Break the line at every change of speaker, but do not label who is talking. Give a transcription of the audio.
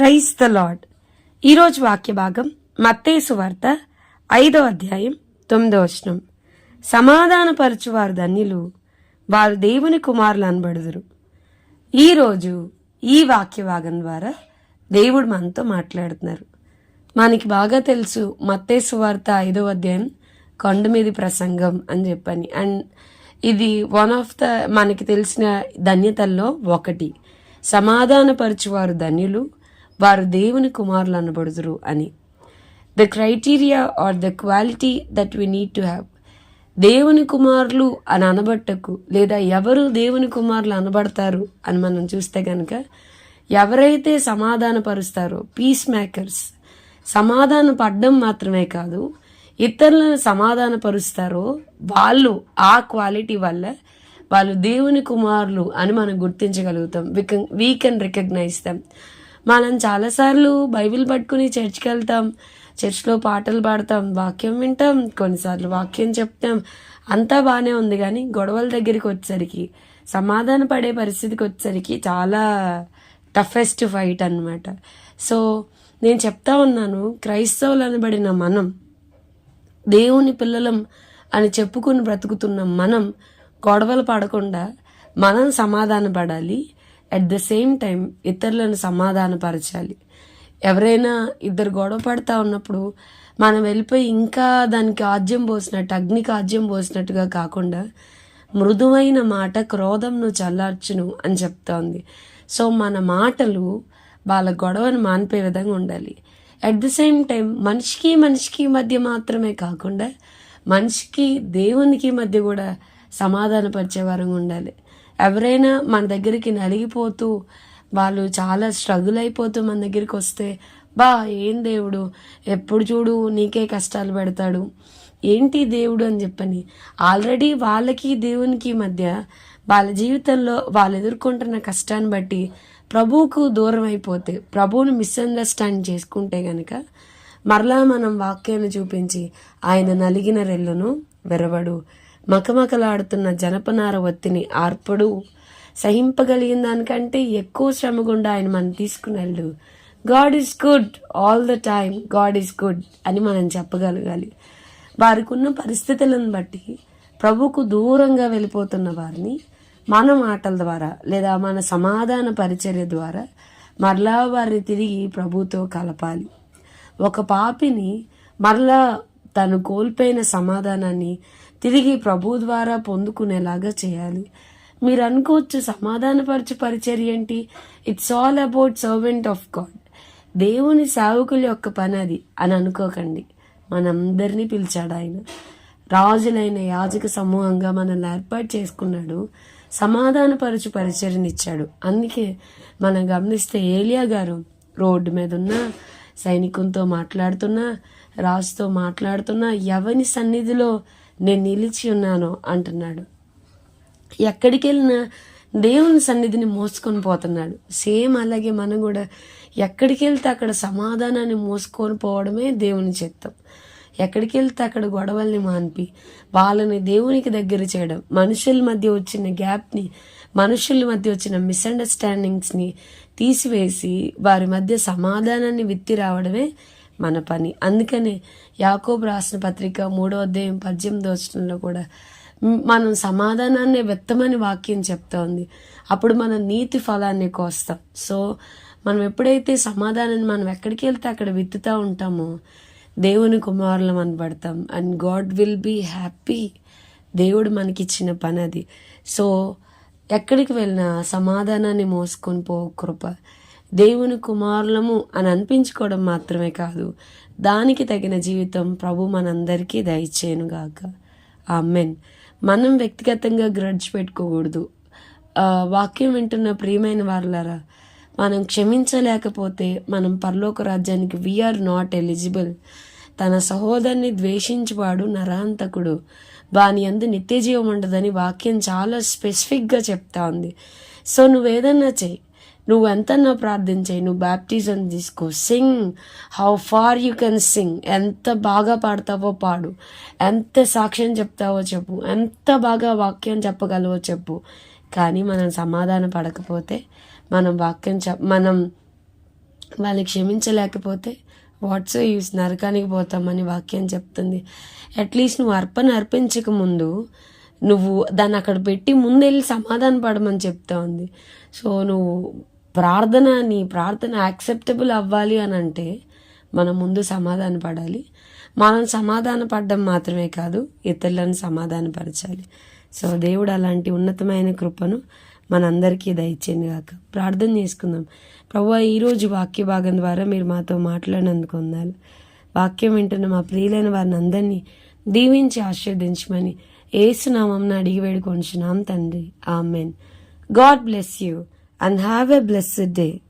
Praise the lord ఈరోజు వాక్య భాగం మత్తేసు వార్త ఐదో అధ్యాయం తొమ్మిదో వచనం. సమాధానపరచువారు ధన్యులు వారు దేవుని కుమారులు అనబడుదురు. ఈరోజు ఈ వాక్య భాగం ద్వారా దేవుడు మనతో మాట్లాడుతున్నారు. మనకి బాగా తెలుసు మత్తేసు వార్త ఐదో అధ్యాయం కొండ మీది ప్రసంగం అని చెప్పని. అండ్ ఇది వన్ ఆఫ్ ద మనకి తెలిసిన ధన్యతల్లో ఒకటి. సమాధానపరచువారు ధన్యులు వారు దేవుని కుమారులు అనబడుదురు అని. The criteria are the quality that we need to have దేవుని కుమారులు అని అనబట్టకు లేదా ఎవరు దేవుని కుమారులు అనబడతారు అని మనం చూస్తే కనుక ఎవరైతే సమాధానపరుస్తారో పీస్ మేకర్స్ సమాధాన పడ్డం మాత్రమే కాదు ఇతరులను సమాధానపరుస్తారో వాళ్ళు ఆ క్వాలిటీ వల్ల వాళ్ళు దేవుని కుమారులు అని మనం గుర్తించగలుగుతాం. వీ కెన్ రికగ్నైజ్ దమ్ మనం చాలాసార్లు బైబిల్ పట్టుకుని చర్చ్కి వెళ్తాం చర్చ్లో పాటలు పాడతాం వాక్యం వింటాం కొన్నిసార్లు వాక్యం చెప్తాం. అంతా బాగానే ఉంది కానీ గొడవల దగ్గరికి వచ్చేసరికి సమాధాన పడే పరిస్థితికి వచ్చేసరికి చాలా టఫెస్ట్ ఫైట్ అన్నమాట. సో నేను చెప్తా ఉన్నాను క్రైస్తవులు అనబడిన మనం దేవుని పిల్లలం అని చెప్పుకుని బ్రతుకుతున్న మనం గొడవలు పడకుండా మనం సమాధాన పడాలి అట్ ద సేమ్ టైం ఇతరులను సమాధానపరచాలి. ఎవరైనా ఇద్దరు గొడవ పడతా ఉన్నప్పుడు మనం వెళ్ళిపోయి ఇంకా దానికి ఆజ్యం పోసినట్టు అగ్నికి ఆజ్యం పోసినట్టుగా కాకుండా మృదువైన మాట క్రోధంను చల్లార్చును అని చెప్తోంది. సో మన మాటలు వాళ్ళ గొడవను మాన్పే విధంగా ఉండాలి. అట్ ద సేమ్ టైం మనిషికి మనిషికి మధ్య మాత్రమే కాకుండా మనిషికి దేవునికి మధ్య కూడా సమాధానపరిచే వరంగా ఉండాలి. ఎవరైనా మన దగ్గరికి నలిగిపోతూ వాళ్ళు చాలా స్ట్రగుల్ అయిపోతూ మన దగ్గరికి వస్తే బా ఏం దేవుడు? ఎప్పుడు చూడు నీకే కష్టాలు పెడతాడు. ఏంటి దేవుడు అని చెప్పని. ఆల్రెడీ వాళ్ళకి దేవునికి మధ్య వాళ్ళ జీవితంలో వాళ్ళు ఎదుర్కొంటున్న కష్టాన్ని బట్టి ప్రభువుకు దూరం అయిపోతే ప్రభువును మిస్అండర్స్టాండ్ చేసుకుంటే గనక మరలా మనం వాక్యాన్ని చూపించి ఆయన నలిగిన రెల్లును వెరవడు. మకమకలాడుతున్న జనపనార ఒత్తిని ఆర్పడు. సహింపగలిగిన దానికంటే ఎక్కువ శ్రమ గుండా ఆయన మనం తీసుకునేళ్ళు God is good all the time God is good అని మనం చెప్పగలగాలి. వారికి ఉన్న పరిస్థితులను బట్టి ప్రభుకు దూరంగా వెళ్ళిపోతున్న వారిని మన మాటల ద్వారా లేదా మన సమాధాన పరిచర్య ద్వారా మరలా వారిని తిరిగి ప్రభుతో కలపాలి. ఒక పాపిని మరలా తను కోల్పోయిన సమాధానాన్ని తిరిగి ప్రభు ద్వారా పొందుకునేలాగా చేయాలి. మీరు అనుకోవచ్చు సమాధానపరచు పరిచర్య ఏంటి? It's all about servant of God దేవుని సేవకుల యొక్క పని అది అని అనుకోకండి. మనందరినీ పిలిచాడు ఆయన. రాజులైన యాజక సమూహంగా మనల్ని ఏర్పాటు చేసుకున్నాడు. సమాధానపరచు పరిచర్నిచ్చాడు అందుకే మనం గమనిస్తే ఏలియా గారు రోడ్డు మీద ఉన్న సైనికులతో మాట్లాడుతున్నా రాజుతో మాట్లాడుతున్నా ఎవని సన్నిధిలో నేను నిలిచి ఉన్నానో అంటున్నాడు. ఎక్కడికి వెళ్ళినా దేవుని సన్నిధిని మోసుకొని పోతున్నాడు. సేమ్ అలాగే మనం కూడా ఎక్కడికి వెళ్తే అక్కడ సమాధానాన్ని మోసుకొని పోవడమే దేవుని చిత్తం. ఎక్కడికి వెళ్తే అక్కడ గొడవల్ని మాన్పి వాళ్ళని దేవునికి దగ్గర చేయడం మనుషుల మధ్య వచ్చిన గ్యాప్ని మనుషుల మధ్య వచ్చిన మిస్అండర్స్టాండింగ్స్ని తీసివేసి వారి మధ్య సమాధానాన్ని విత్తి రావడమే మన పని. అందుకనే యాకోబు రాసిన పత్రిక మూడో అధ్యాయం పద్దెనిమిది వచనంలో కూడా మనం సమాధానాన్ని వెత్తమని వాక్యం చెప్తా ఉంది అప్పుడు మనం నీతి ఫలాన్ని కోస్తాం. సో మనం ఎప్పుడైతే సమాధానాన్ని మనం ఎక్కడికి వెళ్తే అక్కడ విత్తుతూ ఉంటామో దేవుని కుమారులం అనబడతాం and God will be happy. దేవుడు మనకిచ్చిన పని అది. సో ఎక్కడికి వెళ్ళినా సమాధానాన్ని మోసుకొని పో కృప. దేవుని కుమారులము అని అనిపించుకోవడం మాత్రమే కాదు దానికి తగిన జీవితం ప్రభు మనందరికీ దయచేయనుగాక ఆమెన్. మనం వ్యక్తిగతంగా గ్రడ్జ్ పెట్టుకోకూడదు. వాక్యం వింటున్న ప్రియమైన వాళ్ళరా మనం క్షమించలేకపోతే మనం పరలోక రాజ్యానికి వీఆర్ నాట్ ఎలిజిబుల్ తన సహోదరుని ద్వేషించువాడు నరాంతకుడు. వాని అందు నిత్య జీవం ఉండదని వాక్యం చాలా స్పెసిఫిక్గా చెప్తా ఉంది. సో నువ్వేదన్నా చెయ్యి నువ్వు ఎంతన్నా ప్రార్థించాయి నువ్వు బ్యాప్టిజం తీసుకో. Sing. How far you can sing ఎంత బాగా పాడతావో పాడు. ఎంత సాక్ష్యం చెప్తావో చెప్పు. ఎంత బాగా వాక్యం చెప్పగలవో చెప్పు. కానీ మనం సమాధాన పడకపోతే మనం వాక్యం చెప్ మనం వాళ్ళని క్షమించలేకపోతే వాట్సో యూస్ నరకానికి పోతామని వాక్యం చెప్తుంది. అట్లీస్ట్ నువ్వు అర్పణ అర్పించక ముందు నువ్వు దాన్ని అక్కడ పెట్టి ముందెళ్ళి సమాధాన పడమని చెప్తా ఉంది. సో నువ్వు ప్రార్థన నీ ప్రార్థన యాక్సెప్టబుల్ అవ్వాలి అని అంటే మనం ముందు సమాధాన పడాలి. మనం సమాధాన పడడం మాత్రమే కాదు ఇతరులను సమాధానపరచాలి సో దేవుడు అలాంటి ఉన్నతమైన కృపను మనందరికీ దయచేయండి కాక ప్రార్థన చేసుకుందాం. ప్రభు ఈరోజు వాక్య భాగం ద్వారా మీరు మాతో మాట్లాడినందుకు వందాలు. వాక్యం వింటున్న మా ప్రియులైన వారిని అందరినీ దీవించి ఆశీర్వదించమని ఏసునామం అడిగి వేడుకొంచున్నాం తండ్రి. Amen. God bless you and have a blessed day.